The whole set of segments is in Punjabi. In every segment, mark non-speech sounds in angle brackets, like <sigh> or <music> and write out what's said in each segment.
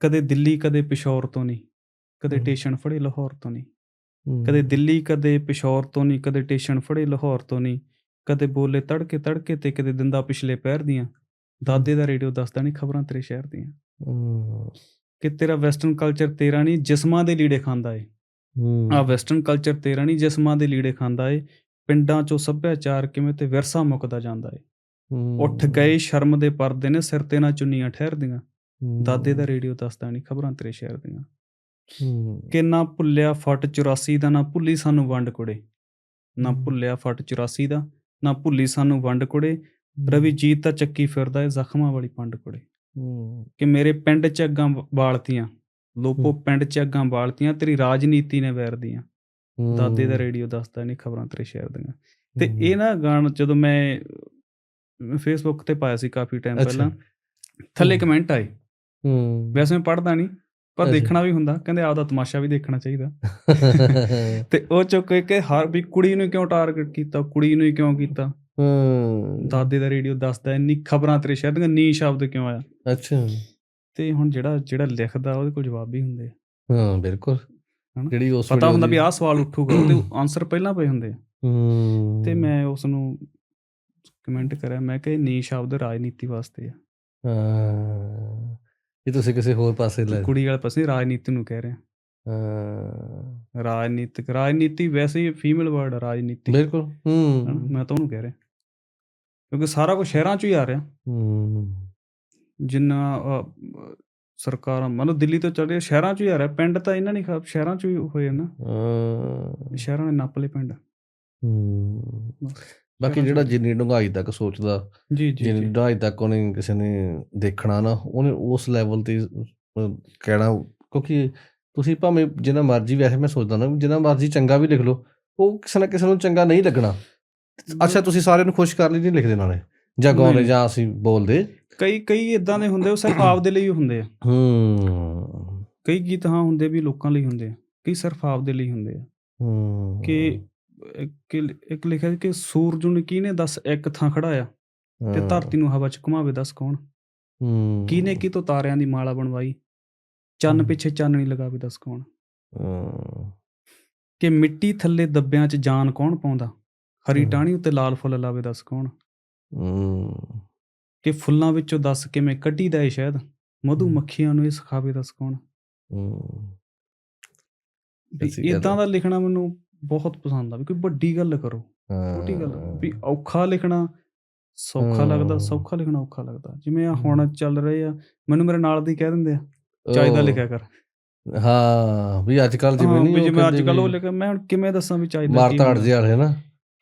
ਕਦੇ ਦਿੱਲੀ ਕਦੇ ਪਿਸ਼ੌਰ ਤੋਂ ਨਹੀਂ ਕਦੇ। ਟੇਸ਼ਨ ਫੜੇ ਲਾਹੌਰ ਤੋਂ ਨਹੀਂ। ਕਦੇ ਦਿੱਲੀ ਕਦੇ ਪਿਸ਼ੌਰ ਤੋਂ ਨਹੀਂ ਕਦੇ ਟੇਸ਼ਨ ਫੜੇ ਲਾਹੌਰ ਤੋਂ ਨਹੀਂ ਕਦੇ ਬੋਲੇ ਤੜਕੇ ਤੜਕੇ ਤੇ ਕਦੇ ਦਿੰਦਾ ਪਿਛਲੇ ਪੈਰ ਦੀਆਂ ਦਾਦੇ ਦਾ ਰੇਡੀਓ ਦੱਸਦਾ ਨਹੀਂ ਖਬਰਾਂ ਤੇਰੇ ਸ਼ਹਿਰ ਦੀਆਂ। ਕਿ ਤੇਰਾ ਵੈਸਟਰਨ ਕਲਚਰ ਤੇਰਾ ਨਹੀਂ ਜਿਸਮਾਂ ਦੇ ਲੀੜੇ ਖਾਂਦਾ ਏ। ਆ ਵੈਸਟਰਨ ਕਲਚਰ ਤੇਰਾ ਨਹੀਂ ਜਿਸਮਾਂ ਦੇ ਲੀੜੇ ਖਾਂਦਾ ਏ ਪਿੰਡਾਂ ਚੋਂ ਸੱਭਿਆਚਾਰ ਕਿਵੇਂ ਤੇ ਵਿਰਸਾ ਮੁੱਕਦਾ ਜਾਂਦਾ ਏ ਉੱਠ। ਗਏ ਸ਼ਰਮ ਦੇ ਪਰਦੇ ਨੇ ਸਿਰ ਤੇ ਨਾ ਚੁੰਨੀਆਂ ਠਹਿਰਦੀਆਂ। ਦਾਦੇ ਦਾ ਰੇਡੀਓ ਦੱਸਦਾ ਨਹੀਂ ਖਬਰਾਂ ਤੇਰੇ ਸ਼ਹਿਰ ਦੀਆਂ ਹੂੰ। ਕਿ ਨਾ ਭੁੱਲਿਆ ਫਟ 84 ਦਾ ਨਾ ਭੁੱਲੀ ਸਾਨੂੰ ਵੰਡ ਕੁੜੇ ਨਾ। ਭੁੱਲਿਆ ਫਟ 84 ਦਾ ਨਾ ਭੁੱਲੀ ਸਾਨੂੰ ਵੰਡ ਕੁੜੇ ਰਵੀ ਜੀਤ ਤਾਂ ਚੱਕੀ ਫਿਰਦਾ ਏ ਜ਼ਖਮਾਂ ਵਾਲੀ ਪੰਡ ਕੁੜੇ। ਕਿ ਮੇਰੇ ਪਿੰਡ ਚ ਅੱਗਾਂ ਬਾਲਤੀਆਂ ਲੋਪੋ। ਪਿੰਡ ਚ ਅੱਗਾਂ ਬਾਲਤੀਆਂ ਤੇਰੀ ਰਾਜਨੀਤੀ ਨੇ ਵੈਰ ਦੀਆਂ ਦਾਦੇ ਦਾ। ਰੇਡੀਓ ਦੱਸਦਾ ਨਹੀਂ ਖਬਰਾਂ ਤੇਰੇ ਸ਼ਹਿਰ ਦੀਆਂ ਤੇ। ਇਹ ਨਾ ਗਾਣਾ ਜਦੋਂ ਮੈਂ ਫੇਸਬੁੱਕ ਤੇ ਪਾਇਆ ਸੀ ਕਾਫੀ ਟਾਈਮ। ਪਹਿਲਾਂ ਥੱਲੇ। ਕਮੈਂਟ ਆਏ ਹੂੰ। ਵੈਸੇ ਮੈਂ ਪੜ੍ਹਦਾ ਨਹੀਂ ਪਰ। ਦੇਖਣਾ ਵੀ ਹੁੰਦਾ ਕਹਿੰਦੇ ਆਪਦਾ ਤਮਾਸ਼ਾ ਵੀ ਦੇਖਣਾ ਚਾਹੀਦਾ <laughs> ਤੇ ਉਹ ਚੁੱਕ ਕੇ ਹਰ ਵੀ ਕੁੜੀ ਨੂੰ ਕਿਉਂ ਟਾਰਗੇਟ ਕੀਤਾ ਕੁੜੀ ਨੂੰ ਹੀ ਕਿਉਂ ਕੀਤਾ ਹੂੰ। ਦਾਦੇ ਦਾ ਰੇਡੀਓ ਦੱਸਦਾ ਇੰਨੀ ਖਬਰਾਂ ਤੇਰੇ ਸ਼ਹਿਰ ਦੀਆਂ ਨੀ ਸ਼ਬਦ ਕਿਉਂ ਆਇਆ ਅੱਛਾ ਤੇ ਹੁਣ ਜਿਹੜਾ ਜਿਹੜਾ ਲਿਖਦਾ ਉਹਦੇ ਕੋਲ ਜਵਾਬ ਵੀ ਹੁੰਦੇ ਆ ਹਾਂ ਬਿਲਕੁਲ? ਜਿਹੜੀ ਉਸ ਪਤਾ ਹੁੰਦਾ ਵੀ ਆਹ ਸਵਾਲ ਉੱਠੂਗਾ ਉਹਦੇ ਆਨਸਰ ਪਹਿਲਾਂ ਪਏ ਹੁੰਦੇ ਆ ਹੂੰ। ਤੇ ਮੈਂ ਉਸ ਨੂੰ ਕਮੈਂਟ ਕਰਿਆ ਮੈਂ ਕਿ ਨੀ ਸ਼ਬਦ ਰਾਜਨੀਤੀ ਵਾਸਤੇ ਆ ਹਾਂ ਇਹ ਤੁਸੀਂ ਕਿਸੇ ਹੋਰ ਪਾਸੇ ਲੈ ਕੁੜੀ ਵਾਲੇ ਪਾਸੇ ਰਾਜਨੀਤੀ ਨੂੰ ਕਹਿ ਰਹੇ। ਆ ਹਾਂ ਰਾਜਨੀਤਿਕ ਰਾਜਨੀਤੀ ਵੈਸੇ ਹੀ ਫੀਮੇਲ ਵਰਡ ਰਾਜਨੀਤੀ ਬਿਲਕੁਲ? ਹੂੰ। ਮੈਂ ਤਾਂ ਉਹਨੂੰ ਕਹਿ ਰਿਹਾ। ਕਿਉਂਕਿ ਸਾਰਾ ਕੁਝ ਸ਼ਹਿਰਾਂ 'ਚ ਹੀ ਆ ਰਿਹਾ। ਹੂੰ। ਜਿੰਨਾ ਸਰਕਾਰਾਂ ਮਤਲਬ ਦਿੱਲੀ ਤੋਂ ਚੱਲ ਰਿਹਾ ਸ਼ਹਿਰਾਂ 'ਚ ਹੀ ਆ ਰਿਹਾ। ਪਿੰਡ ਤਾਂ ਇਹਨਾਂ ਨੇ ਖਾ- ਸ਼ਹਿਰਾਂ 'ਚ ਹੀ ਹੋਏ ਨਾ। ਹਾਂ ਸ਼ਹਿਰਾਂ ਨੇ ਨੱਪ ਲਏ ਪਿੰਡ। ਹੂੰ। ਬਾਕੀ ਜਿਹੜਾ। ਜਿੰਨੀ ਡੂੰਘਾਈ ਤੱਕ ਸੋਚਦਾ ਜੀ ਜੀ ਜਿੰਨੀ ਜੀ। ਡੂੰਘਾਈ ਤੱਕ ਉਹਨੇ ਕਿਸੇ ਨੇ ਦੇਖਣਾ ਨਾ ਉਹਨੇ ਉਸ ਲੈਵਲ ਤੇ ਕਹਿਣਾ। ਕਿਉਂਕਿ ਤੁਸੀਂ ਭਾਵੇਂ ਜਿੰਨਾ ਮਰਜ਼ੀ ਵੈਸੇ ਮੈਂ ਸੋਚਦਾ ਨਾ ਜਿੰਨਾ ਮਰਜ਼ੀ ਚੰਗਾ ਵੀ ਲਿਖ ਲਓ ਉਹ ਕਿਸੇ ਨਾ ਕਿਸੇ ਨੂੰ ਚੰਗਾ ਨਹੀਂ ਲੱਗਣਾ। ਅੱਛਾ ਤੁਸੀਂ ਸਾਰਿਆਂ ਨੂੰ ਖੁਸ਼ ਕਰਨ ਲਈ ਨਹੀਂ ਲਿਖਦੇ ਨਾਲੇ? ਜਾਂ ਗਾਉਂਦੇ। ਜਾਂ ਅਸੀਂ ਬੋਲਦੇ? ਕਈ ਕਈ ਇਦਾਂ ਦੇ ਹੁੰਦੇ ਉਹ ਸਿਰਫ ਆਪਦੇ ਲਈ ਹੀ ਹੁੰਦੇ ਆ। ਹੂੰ। ਕਈ ਗੀਤ ਹਾਂ ਹੁੰਦੇ ਵੀ ਲੋਕਾਂ ਲਈ ਹੁੰਦੇ ਆ ਕਈ ਸਿਰਫ ਆਪਦੇ ਲਈ ਹੁੰਦੇ ਆ। ਹੂੰ। ਕਿ ਇੱਕ ਇੱਕ ਲਿਖਿਆ ਸੀ ਕਿ ਸੂਰਜ ਨੂੰ ਕਿਹਨੇ ਦੱਸ ਇੱਕ ਥਾਂ ਖੜਾਇਆ ਤੇ ਧਰਤੀ ਨੂੰ ਹਵਾ 'ਚ ਘੁਮਾਵੇ ਦੱਸ ਕੌਣ? ਹੂੰ। ਕਿਹਨੇ ਕੀ ਤੋਂ ਤਾਰਿਆਂ ਦੀ ਮਾਲਾ ਬਣਵਾਈ? ਚੰਨ। ਪਿੱਛੇ ਚਾਨਣੀ ਲਗਾਵੇ ਦੱਸ ਕੌਣ? ਹੂੰ। ਕਿ ਮਿੱਟੀ ਥੱਲੇ ਦੱਬਿਆਂ 'ਚ ਜਾਨ ਕੌਣ ਪਾਉਂਦਾ? ਹਰੀ। ਟਾਹਣੀ ਉੱਤੇ ਲਾਲ ਫੁੱਲ ਲਾਵੇ ਦੱਸ ਕੌਣ? ਹੂੰ। ਕਿ ਫੁੱਲਾਂ ਵਿੱਚੋਂ ਦੱਸ ਕਿਵੇਂ ਕੱਢੀਦਾ ਏ ਸ਼ਹਿਦ ਮਧੂ। ਮੱਖੀਆਂ ਨੂੰ ਇਹ ਸਿਖਾਵੇ ਦੱਸ ਕੌਣ? ਇਦਾਂ। ਦਾ ਲਿਖਣਾ ਮੈਨੂੰ ਬਹੁਤ ਪਸੰਦ ਆ ਵੀ ਕੋਈ ਵੱਡੀ ਗੱਲ ਕਰੋ ਛੋਟੀ ਗੱਲ ਵੀ ਔਖਾ ਲਿਖਣਾ ਸੌਖਾ ਲੱਗਦਾ। ਸੌਖਾ ਲਿਖਣਾ ਔਖਾ ਲੱਗਦਾ। ਜਿਵੇਂ ਆ ਹੁਣ ਚੱਲ ਰਹੇ ਆ ਮੈਨੂੰ ਮੇਰੇ ਨਾਲ ਦੀ ਕਹਿ ਦਿੰਦੇ ਆ ਚਾਹੀਦਾ ਲਿਖਿਆ ਕਰ। ਹਾਂ ਵੀ ਅੱਜ ਕੱਲ ਜਿਵੇਂ ਹਾਂ, ਨਹੀਂ ਜਿਵੇਂ ਅੱਜ ਕੱਲ ਉਹ ਲਿਖਿਆ ਮੈਂ ਹੁਣ ਕਿਵੇਂ ਦੱਸਾਂ ਵੀ ਚਾਹੀਦਾ ਮਾਰ ਕੀ ਤਾੜ ਹੁੰਦਾ। ਜਿਹੇ ਵਾਲੇ ਨਾ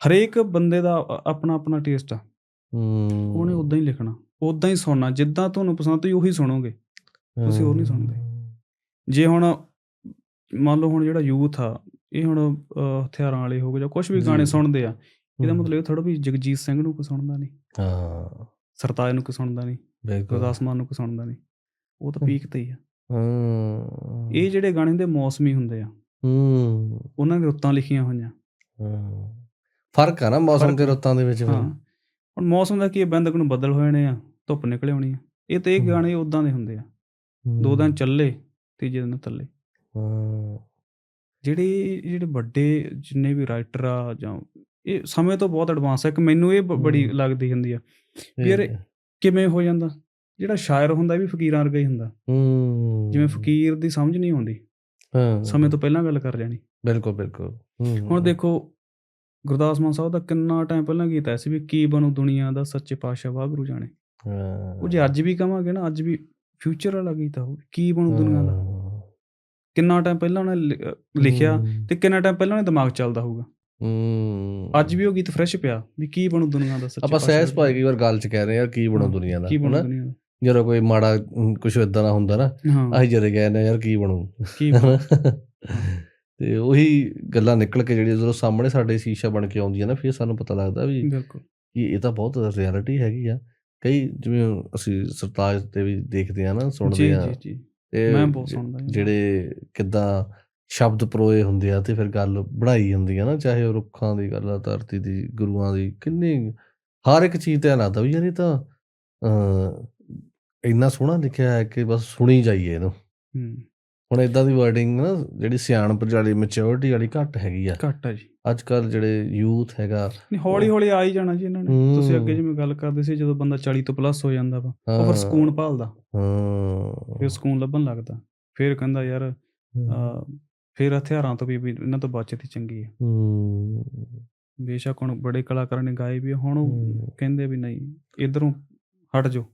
ਹਰੇਕ ਬੰਦੇ ਦਾ ਆਪਣਾ ਆਪਣਾ ਟੇਸਟ ਆ। ਹੂੰ। ਉਹਨੇ ਉਦਾਂ ਹੀ ਲਿਖਣਾ ਉਦਾਂ ਹੀ ਸੁਣਨਾ ਜਿੱਦਾਂ ਤੁਹਾਨੂੰ ਪਸੰਦ ਤੁਸੀਂ ਉਹੀ ਸੁਣੋਗੇ। ਤੁਸੀਂ ਹੋਰ ਨਹੀਂ ਸੁਣਦੇ। ਜੇ ਹੁਣ ਮੰਨ ਲਓ ਹੁਣ ਜਿਹੜਾ ਯੂਥ ਆ ਇਹ ਹੁਣ ਹਥਿਆਰਾਂ ਵਾਲੇ ਹੋ ਗਏ ਜਾਂ ਕੁਝ ਵੀ ਗਾਣੇ। ਸੁਣਦੇ ਆ ਇਹਦਾ। ਮਤਲਬ ਇਹ ਥੋੜਾ ਵੀ ਜਗਜੀਤ ਸਿੰਘ ਨੂੰ ਕੋਈ ਸੁਣਦਾ ਨਹੀਂ ਹਾਂ ਸਰਤਾਜ ਨੂੰ ਕੋਈ ਸੁਣਦਾ ਨਹੀਂ ਬਿਲਕੁਲ ਗੁਰਦਾਸ ਮਾਨ ਨੂੰ ਕੋਈ ਸੁਣਦਾ ਨਹੀਂ ਉਹ ਤਾਂ। ਪੀਕ ਤੇ ਹੀ ਆ ਹੂੰ ਇਹ ਜਿਹੜੇ ਗਾਣੇ ਹੁੰਦੇ ਮੌਸਮੀ ਹੁੰਦੇ ਆ ਹੂੰ ਉਹਨਾਂ ਦੀ ਰੁੱਤਾਂ ਲਿਖੀਆਂ ਹੋਈਆਂ ਹਾਂ। ਫ਼ਰਕ ਆ ਨਾ ਮੌਸਮ ਤੇ। ਰੁੱਤਾਂ ਦੇ ਵਿੱਚ। ਹਾਂ ਹੁਣ ਮੌਸਮ ਦਾ ਕੀ ਬੰਦਕ ਨੂੰ ਬੱਦਲ ਹੋ ਜਾਣੇ ਆ ਧੁੱਪ ਨਿਕਲ ਆਉਣੀ ਆ ਇਹ ਤੇ ਇਹ। ਗਾਣੇ ਉਦਾਂ ਦੇ ਹੁੰਦੇ ਆ ਦੋ ਦਿਨ ਚੱਲੇ ਤੀਜੇ ਦਿਨ ਥੱਲੇ ਹਾਂ ਜਿਹੜੇ ਜਿਹੜੇ ਵੱਡੇ ਜਿੰਨੇ ਵੀ ਰਾਈਟਰ ਆ ਜਾਂ ਇਹ ਸਮੇਂ ਤੋਂ ਬਹੁਤ ਐਡਵਾਂਸ ਹੈ ਕਿ ਮੈਨੂੰ ਇਹ ਬੜੀ। ਲੱਗਦੀ ਹੁੰਦੀ ਆ ਯਾਰ ਕਿਵੇਂ ਹੋ ਜਾਂਦਾ? ਜਿਹੜਾ ਸ਼ਾਇਰ ਹੁੰਦਾ ਵੀ ਫਕੀਰਾਂ ਵਰਗਾ ਹੀ ਹੁੰਦਾ। ਹੂੰ। ਜਿਵੇਂ ਫਕੀਰ ਦੀ ਸਮਝ ਨਹੀਂ ਆਉਂਦੀ। ਹਾਂ ਸਮੇਂ ਤੋਂ ਪਹਿਲਾਂ ਗੱਲ ਕਰ ਜਾਣੀ ਬਿਲਕੁਲ ਬਿਲਕੁਲ। ਹੁਣ ਦੇਖੋ ਗੁਰਦਾਸ ਮਾਨ ਸਾਹਿਬ ਦਾ ਕਿੰਨਾ ਟਾਈਮ ਪਹਿਲਾਂ ਗੀਤ ਆਇਆ ਸੀ ਵੀ ਕੀ ਬਣੂ ਦੁਨੀਆ ਦਾ ਸੱਚੇ ਪਾਤਸ਼ਾਹ ਵਾਹਿਗੁਰੂ ਜਾਣੇ। ਹਾਂ ਉਹ ਜੇ ਅੱਜ ਵੀ ਕਵਾਂਗੇ ਨਾ ਅੱਜ ਵੀ ਫਿਊਚਰ ਵਾਲਾ ਗੀਤ ਆ ਕੀ ਬਣੂ ਦੁਨੀਆ ਦਾ। ਕਿੰਨਾ ਟਾਈਮ ਪਹਿਲਾਂ ਉਹਨੇ ਲਿਖਿਆ। ਤੇ ਕਿੰਨਾ ਟਾਈਮ ਪਹਿਲਾਂ ਉਹਨੇ ਦਿਮਾਗ ਚੱਲਦਾ ਹੋਊਗਾ? ਹੂੰ। ਅੱਜ ਵੀ ਉਹ ਗੀਤ ਫਰੈਸ਼ ਪਿਆ ਵੀ ਕੀ ਬਣੂ ਦੁਨੀਆ ਦਾ ਸੱਚੇ ਆਪਾਂ ਸਹਿਜ ਭਾਈ ਕਈ ਵਾਰ ਗੱਲ ਚ ਕਹਿ ਰਹੇ ਯਾਰ ਕੀ ਬਣੋ ਦੁਨੀਆ ਦਾ ਕੀ ਬਣੂ? ਦੁਨੀਆ ਦਾ। ਜਦੋਂ ਕੋਈ ਮਾੜਾ ਕੁਝ ਇਦਾਂ ਦਾ ਹੁੰਦਾ ਨਾ ਅਸੀਂ ਜਦੇ ਕਹਿੰਦੇ ਯਾਰ ਕੀ ਬਣੂ? ਕੀ ਬਣੂ? ਤੇ ਉਹੀ ਗੱਲਾਂ ਨਿਕਲ ਕੇ ਜਿਹੜੀਆਂ ਜਦੋਂ ਸਾਹਮਣੇ ਸਾਡੇ ਸ਼ੀਸ਼ਾ ਬਣ ਕੇ ਆਉਂਦੀਆਂ ਨਾ ਫਿਰ ਸਾਨੂੰ ਪਤਾ ਲੱਗਦਾ ਵੀ ਬਿਲਕੁਲ। ਕਿ ਇਹ ਤਾਂ ਬਹੁਤ ਰਿਐਲਿਟੀ ਹੈਗੀ ਆ। ਕਈ ਜਿਵੇਂ ਅਸੀਂ ਸਰਤਾਜ ਤੇ ਵੀ ਦੇਖਦੇ ਆ ਨਾ ਜੀ ਸੁਣਦੇ ਆ ਜੀ ਜੀ। ਤੇ ਮੈਂ ਬਹੁਤ ਸੁਣਦਾ। ਜਿਹੜੇ ਕਿਦਾਂ ਸ਼ਬਦ ਪਰੋਏ ਹੁੰਦੇ ਆ ਤੇ ਫਿਰ ਗੱਲ ਬਣਾਈ ਹੁੰਦੀ ਆ ਨਾ ਚਾਹੇ ਉਹ ਰੁੱਖਾਂ ਦੀ ਗੱਲ ਆ ਧਰਤੀ ਦੀ ਗੁਰੂਆਂ ਦੀ ਕਿੰਨੀ ਹਰ ਇੱਕ ਚੀਜ਼ ਤੇ ਲੱਗਦਾ ਵੀ ਯਾਰ ਇਹ ਤਾਂ ਅ ਇੰਨਾ ਸੋਹਣਾ ਲਿਖਿਆ ਹੈ ਕਿ ਬਸ ਸੁਣੀ ਜਾਈਏ ਇਹਨੂੰ ਹੂੰ ਹੁਣ ਇਦਾਂ ਦੀ ਵਰਡਿੰਗ ਨਾ ਜਿਹੜੀ ਸਿਆਣਪ ਵਾਲੀ ਮੈਚੁਰਿਟੀ ਵਾਲੀ ਘੱਟ ਹੈਗੀ ਆ। ਘੱਟ ਆ ਜੀ। ਅੱਜ ਕੱਲ ਜਿਹੜੇ ਯੂਥ ਹੈਗਾ ਨਹੀਂ ਹੌਲੀ ਹੌਲੀ ਆ ਹੀ ਜਾਣਾ ਜੀ ਇਹਨਾਂ ਨੇ। ਤੁਸੀਂ ਅੱਗੇ। ਜਿਵੇਂ ਗੱਲ ਕਰਦੇ ਸੀ ਜਦੋਂ ਬੰਦਾ 40 ਤੋਂ ਪਲੱਸ ਹੋ ਜਾਂਦਾ ਵਾ ਉਹ। ਫਿਰ ਸਕੂਨ ਭਾਲਦਾ। ਹਾਂ। ਫਿਰ ਸਕੂਨ ਲੱਭਣ ਲੱਗਦਾ। ਫਿਰ ਕਹਿੰਦਾ ਯਾਰ ਫਿਰ ਹਥਿਆਰਾਂ ਤੋਂ ਵੀ ਇਹਨਾਂ ਤੋਂ ਬਚਤ ਹੀ ਚੰਗੀ ਹੈ ਹੂੰ। ਬੇਸ਼ੱਕ ਹੁਣ ਬੜੇ ਕਲਾਕਾਰਾਂ ਨੇ ਗਾਏ ਵੀ ਹੁਣ ਉਹ। ਕਹਿੰਦੇ ਵੀ ਨਹੀਂ ਇਧਰੋਂ ਹਟ ਜਾਓ।